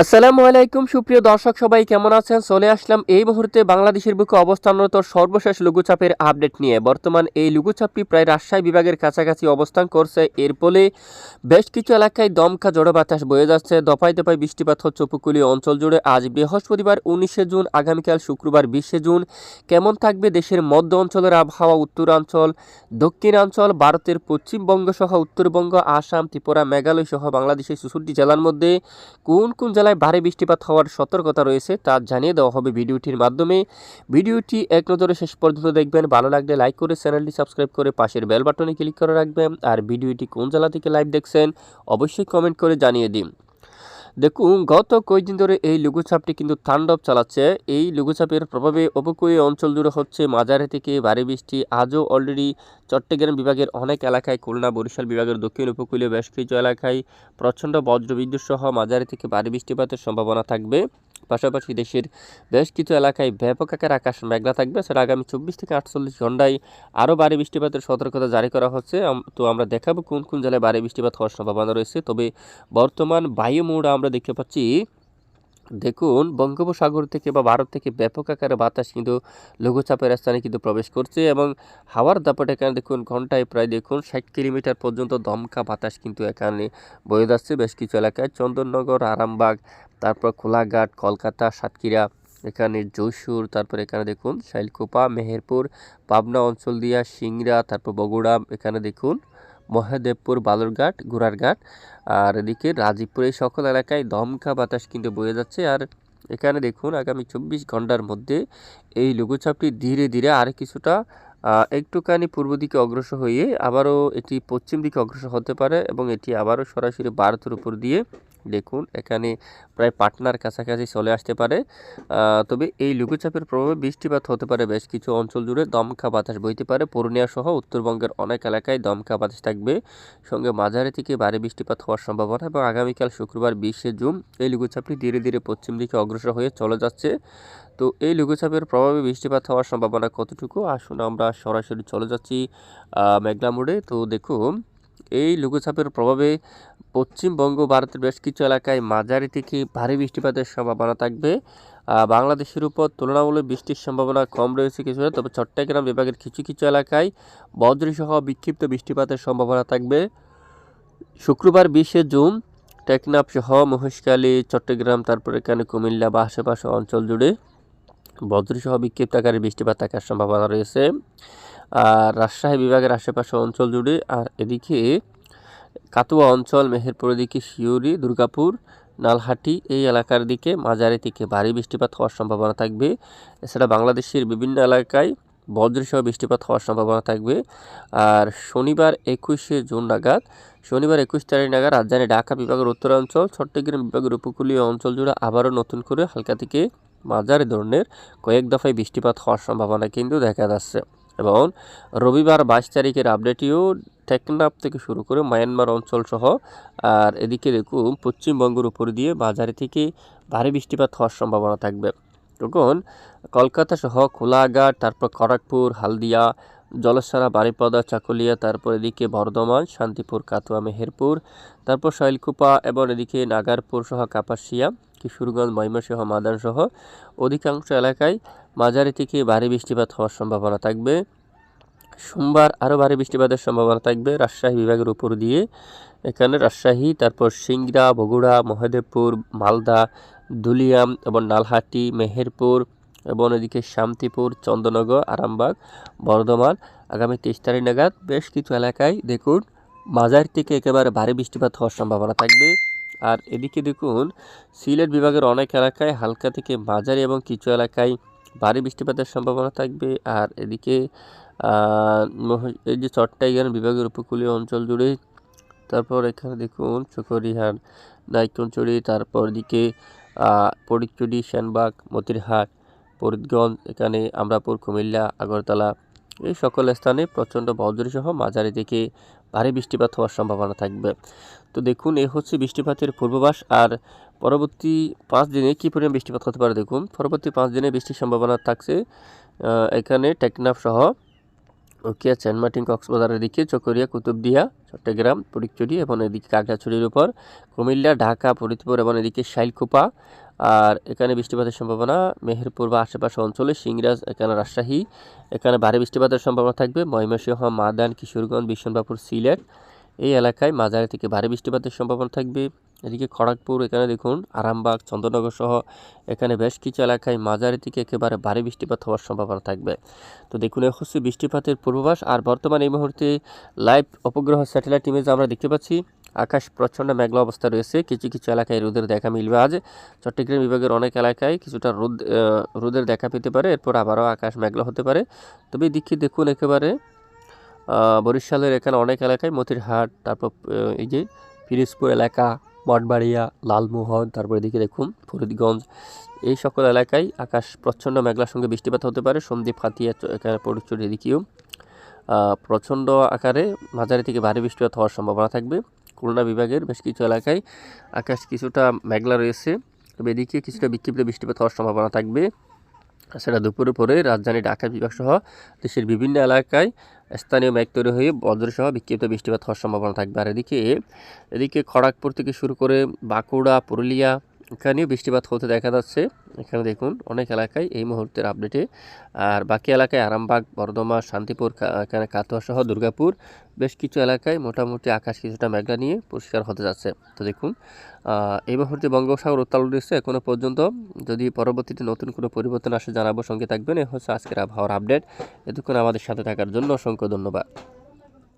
আসসালামু আলাইকুম, সুপ্রিয় দর্শক সবাই কেমন আছেন? চলে আসলাম এই মুহূর্তে বাংলাদেশের বুকে অবস্থানরত সর্বশেষ লঘুচাপের আপডেট নিয়ে। বর্তমান এই লঘুচাপটি প্রায় রাজশাহী বিভাগের কাছাকাছি অবস্থান করছে। এর ফলে বেশ কিছু এলাকায় দমকা জড়ো বাতাস বয়ে যাচ্ছে। দফায় দফায় বৃষ্টিপাত হচ্ছে উপকূলীয় অঞ্চল জুড়ে। আজ বৃহস্পতিবার উনিশে জুন, আগামীকাল শুক্রবার বিশে জুন। কেমন থাকবে দেশের মধ্য অঞ্চলের আবহাওয়া? উত্তরাঞ্চল, দক্ষিণাঞ্চল, ভারতের পশ্চিমবঙ্গ সহ উত্তরবঙ্গ, আসাম, ত্রিপুরা, মেঘালয় সহ বাংলাদেশের চৌষট্টি জেলার মধ্যে কোন কোন জেলায় ভারী বৃষ্টিপাত হওয়ার সতর্কতা রয়েছে তা জানিয়ে দেওয়া হবে ভিডিওটির মাধ্যমে। ভিডিওটি এক নজরে শেষ পর্যন্ত দেখবেন। ভালো লাগলে লাইক করে চ্যানেলটি সাবস্ক্রাইব করে পাশের বেল বাটনে ক্লিক করে রাখবেন। আর ভিডিওটি কোন জেলা থেকে লাইভ দেখছেন, অবশ্যই কমেন্ট করে জানিয়ে দিন। দেখুন, গত কয়েকদিন ধরে এই লঘুচাপটি কিন্তু তাণ্ডব চালাচ্ছে। এই লঘুচাপের প্রভাবে উপকূলীয় অঞ্চল জুড়ে হচ্ছে মাঝারি থেকে ভারী বৃষ্টি। আজও অলরেডি চট্টগ্রাম বিভাগের অনেক এলাকায় খুলনা, বরিশাল বিভাগের দক্ষিণ উপকূলীয় বেশ কিছু এলাকায় প্রচণ্ড বজ্রবিদ্যুৎ সহ মাঝারি থেকে ভারী বৃষ্টিপাতের সম্ভাবনা থাকবে। পাশাপাশি দেশের বেশ কিছু এলাকায় ব্যাপক আকার আকাশ মেঘলা থাকবে। সেটা আগামী চব্বিশ থেকে আটচল্লিশ ঘন্টায় আরও ভারী বৃষ্টিপাতের সতর্কতা জারি করা হচ্ছে। তো আমরা দেখাবো কোন কোন জেলায় ভারী বৃষ্টিপাত হওয়ার সম্ভাবনা রয়েছে। তবে বর্তমান বায়ু মোড় আমরা দেখতে পাচ্ছি, দেখুন, বঙ্গোপসাগর থেকে বা ভারত থেকে ব্যাপক আকারে বাতাস কিন্তু লঘুচাপের স্থানে কিন্তু প্রবেশ করছে এবং হাওয়ার দাপট এখানে দেখুন, ঘন্টায় প্রায় দেখুন ষাট কিলোমিটার পর্যন্ত দমকা বাতাস কিন্তু এখানে বয়ে যাচ্ছে। বেশ কিছু এলাকায় চন্দননগর, আরামবাগ তারপর খোলাঘাট কলকাতা, সাতক্ষীরা, এখানে যশোর, তারপর এখানে দেখুন শাইলকোপা, মেহেরপুর, পাবনা অঞ্চল দিয়া সিংড়া, তারপর বগুড়া, এখানে দেখুন মহাদেবপুর, বালুরঘাট, ঘোড়ারঘাট। আর এদিকে রাজীবপুর, এই সকল এলাকায় দমকা বাতাস কিন্তু বয়ে যাচ্ছে। আর এখানে দেখুন আগামী চব্বিশ ঘণ্টার মধ্যে এই লঘুচাপটি ধীরে ধীরে আর কিছুটা একটুখানি পূর্ব দিকে অগ্রসর হয়ে আবারও এটি পশ্চিম দিকে অগ্রসর হতে পারে এবং এটি আবারও সরাসরি ভারতের উপর দিয়ে দেখুন, এখানে প্রায় পাটনার কাছাকাছি চলে আসতে পারে। তবে এই লঘুচাপের প্রভাবে বৃষ্টিপাত হতে পারে বেশ কিছু অঞ্চল জুড়ে। দমকা বাতাস বইতে পারে। পূর্ণিয়া সহ উত্তরবঙ্গের অনেক এলাকায় দমকা বাতাস থাকবে। সঙ্গে মাঝারি থেকে ভারী বৃষ্টিপাত হওয়ার সম্ভাবনা এবং আগামীকাল শুক্রবার বিশে জুন এই লঘুচাপটি ধীরে ধীরে পশ্চিম দিকে অগ্রসর হয়ে চলে যাচ্ছে। তো এই লঘুচাপের প্রভাবে বৃষ্টিপাত হওয়ার সম্ভাবনা কতটুকু? আসুন আমরা সরাসরি চলে যাচ্ছি মেঘলা মোড়ে। তো দেখুন এই লঘুচাপের প্রভাবে পশ্চিমবঙ্গ ভারতের বেশ কিছু এলাকায় মাঝারি থেকে ভারী বৃষ্টিপাতের সম্ভাবনা থাকবে। বাংলাদেশের উপর তুলনামূলক বৃষ্টির সম্ভাবনা কম রয়েছে কিছুটা, তবে চট্টগ্রাম বিভাগের কিছু কিছু এলাকায় বজ্রসহ বিক্ষিপ্ত বৃষ্টিপাতের সম্ভাবনা থাকবে। শুক্রবার বিশে জুন টেকনাফ সহ মহেশখালী, চট্টগ্রাম, তারপরে এখানে কুমিল্লা বা আশেপাশে অঞ্চল জুড়ে বজ্রসহ বিক্ষিপ্ত আকারে বৃষ্টিপাত থাকার সম্ভাবনা রয়েছে। আর রাজশাহী বিভাগের আশেপাশে অঞ্চল জুড়ে, আর এদিকে কাতুয়া অঞ্চল মেহেরপুরের দিকে শিউরি, দুর্গাপুর, নালহাটি, এই এলাকার দিকে মাঝারি থেকে ভারী বৃষ্টিপাত হওয়ার সম্ভাবনা থাকবে। এছাড়া বাংলাদেশের বিভিন্ন এলাকায় বজ্রসহ বৃষ্টিপাত হওয়ার সম্ভাবনা থাকবে। আর শনিবার একুশে জুন নাগাদ, শনিবার একুশ তারিখ নাগাদ রাজধানী ঢাকা বিভাগের উত্তরাঞ্চল, চট্টগ্রাম বিভাগের উপকূলীয় অঞ্চল জুড়ে আবারও নতুন করে হালকা থেকে মাঝারি ধরনের কয়েক দফায় বৃষ্টিপাত হওয়ার সম্ভাবনা কিন্তু দেখা যাচ্ছে। এবং রবিবার বাইশ তারিখের আপডেটেও টেকনাফ থেকে শুরু করে মায়ানমার অঞ্চল সহ, আর এদিকে দেখুন, পশ্চিমবঙ্গের উপর দিয়ে মাঝারি থেকে ভারী বৃষ্টিপাত হওয়ার সম্ভাবনা থাকবে। তখন কলকাতা সহ খোলাঘাট তারপর খড়গপুর, হালদিয়া, জলসারা, বারিপদা, চাকুলিয়া, তারপর এদিকে বর্ধমান, শান্তিপুর কাতুয়া মেহেরপুর, তারপর শৈলকুপা এবং এদিকে নাগারপুর সহ কাপাসিয়া। কিশোরগঞ্জ, ময়মনসিংহ মাদান সহ অধিকাংশ এলাকায় মাঝারি থেকে ভারী বৃষ্টিপাত হওয়ার সম্ভাবনা থাকবে। সোমবার আরও ভারী বৃষ্টিপাতের সম্ভাবনা থাকবে রাজশাহী বিভাগের উপর দিয়ে। এখানে রাজশাহী, তারপর সিংড়া, বগুড়া, মহাদেবপুর, মালদা, দুলিয়াম এবং নালহাটি, মেহেরপুর এবং এদিকে শান্তিপুর চন্দ্রনগর আরামবাগ, বর্ধমান আগামী তেইশ তারিখ নাগাদ বেশ কিছু এলাকায় দেখুন মাঝারি থেকে একেবারে ভারী বৃষ্টিপাত হওয়ার সম্ভাবনা থাকবে। আর এদিকে দেখুন, সিলেট বিভাগের অনেক এলাকায় হালকা থেকে মাঝারি এবং কিছু এলাকায় ভারী বৃষ্টিপাতের সম্ভাবনা থাকবে। আর এদিকে এই যে চট্টগ্রাম বিভাগের উপকূলীয় অঞ্চল জুড়ে, তারপর এখানে দেখুন চকরিহাট নাইকনচুরি তারপর দিকে ফটিকচুরি সেনবাগ, মতিরহাট, ফরিদগঞ্জ, এখানে আমরাপুর, কুমিল্লা, আগরতলা, এই সকল স্থানে প্রচণ্ড বজ্রসহ মাঝারি থেকে ভারী বৃষ্টিপাত হওয়ার সম্ভাবনা থাকবে। তো দেখুন, এ হচ্ছে বৃষ্টিপাতের পূর্বাভাস। আর পরবর্তী পাঁচ দিনে কী পরিমাণ বৃষ্টিপাত হতে পারে দেখুন? পরবর্তী পাঁচ দিনে বৃষ্টির সম্ভাবনা থাকছে এখানে টেকনাফ সহ উকিয়া চেনমাটিং কক্সবাজারের দিকে, চকরিয়া, কুতুবদিয়া, চট্টগ্রাম ফটিকছড়ি এবং এদিকে কাকড়াছড়ির উপর, কুমিল্লা, ঢাকা, ফরিদপুর এবং এদিকে শাইলকুপা। আর এখানে বৃষ্টিপাতের সম্ভাবনা, মেহেরপুর বা আশেপাশে অঞ্চলে, সিংরাজ, এখানে রাজশাহী, এখানে ভারী বৃষ্টিপাতের সম্ভাবনা থাকবে, ময়মনসিংহ, মাদান, কিশোরগঞ্জ বিশ্বনাথপুর সিলেট। এই এলাকায় মাঝারি থেকে ভারী বৃষ্টিপাতের সম্ভাবনা থাকবে। এদিকে খড়গপুর, এখানে দেখুন, আরামবাগ চন্দ্রনগর সহ এখানে বেশ কিছু এলাকায় মাঝারি থেকে একেবারে ভারী বৃষ্টিপাত হওয়ার সম্ভাবনা থাকবে। তো দেখুন এ হচ্ছে বৃষ্টিপাতের পূর্বাভাস। আর বর্তমানে এই মুহূর্তে লাইভ উপগ্রহ স্যাটেলাইট ইমেজ আমরা দেখতে পাচ্ছি। আকাশ প্রচণ্ড মেঘলা অবস্থা রয়েছে। কিছু কিছু এলাকায় রোদের দেখা মিলবে আজ। চট্টগ্রাম বিভাগের অনেক এলাকায় কিছুটা রোদ রোদের দেখা পেতে পারে। এরপর আবারও আকাশ মেঘলা হতে পারে। তবে দিকে দেখুন একেবারে বরিশালের এখানে অনেক এলাকায় মতিরহাট, তারপর এই যে পিরিজপুর এলাকা মঠবাড়িয়া লালমোহন, তারপর এদিকে দেখুন ফরিদগঞ্জ, এই সকল এলাকায় আকাশ প্রচণ্ড মেঘলার সঙ্গে বৃষ্টিপাত হতে পারে। সন্দ্বীপ, হাতিয়া পরিচয় এদিকেও প্রচণ্ড আকারে মাঝারি থেকে ভারী বৃষ্টিপাত হওয়ার সম্ভাবনা থাকবে। খুলনা বিভাগের বেশ কিছু এলাকায় আকাশ কিছুটা মেঘলা রয়েছে। তবে এদিকে কিছুটা বিক্ষিপ্ত বৃষ্টিপাত হওয়ার সম্ভাবনা থাকবে। সেটা দুপুরে পরে রাজধানী ঢাকা বিভাগ সহ দেশের বিভিন্ন এলাকায় স্থানীয় মেঘ তৈরি হয়ে বজ্রসহ বিক্ষিপ্ত বৃষ্টিপাত হওয়ার সম্ভাবনা থাকবে। আর এদিকে এদিকে খড়াকপুর থেকে শুরু করে বাঁকুড়া, পুরুলিয়া এখানেও বৃষ্টিপাত হতে দেখা যাচ্ছে। এখানে দেখুন, অনেক এলাকায় এই মুহূর্তের আপডেটে আর বাকি এলাকায় আরামবাগ, বর্ধমান, শান্তিপুর এখানে কাটোয়া সহ দুর্গাপুর বেশ কিছু এলাকায় মোটামুটি আকাশ কিছুটা মেঘলা নিয়ে পরিষ্কার হতে যাচ্ছে। তো দেখুন এই মুহূর্তে বঙ্গোপসাগর উত্তাল রয়েছে এখনও পর্যন্ত। যদি পরবর্তীতে নতুন কোনো পরিবর্তন আসে, জানাব সঙ্গে থাকবেন। এ হচ্ছে আজকের আবহাওয়ার আপডেট এতক্ষণ আমাদের সাথে থাকার জন্য অসংখ্য ধন্যবাদ।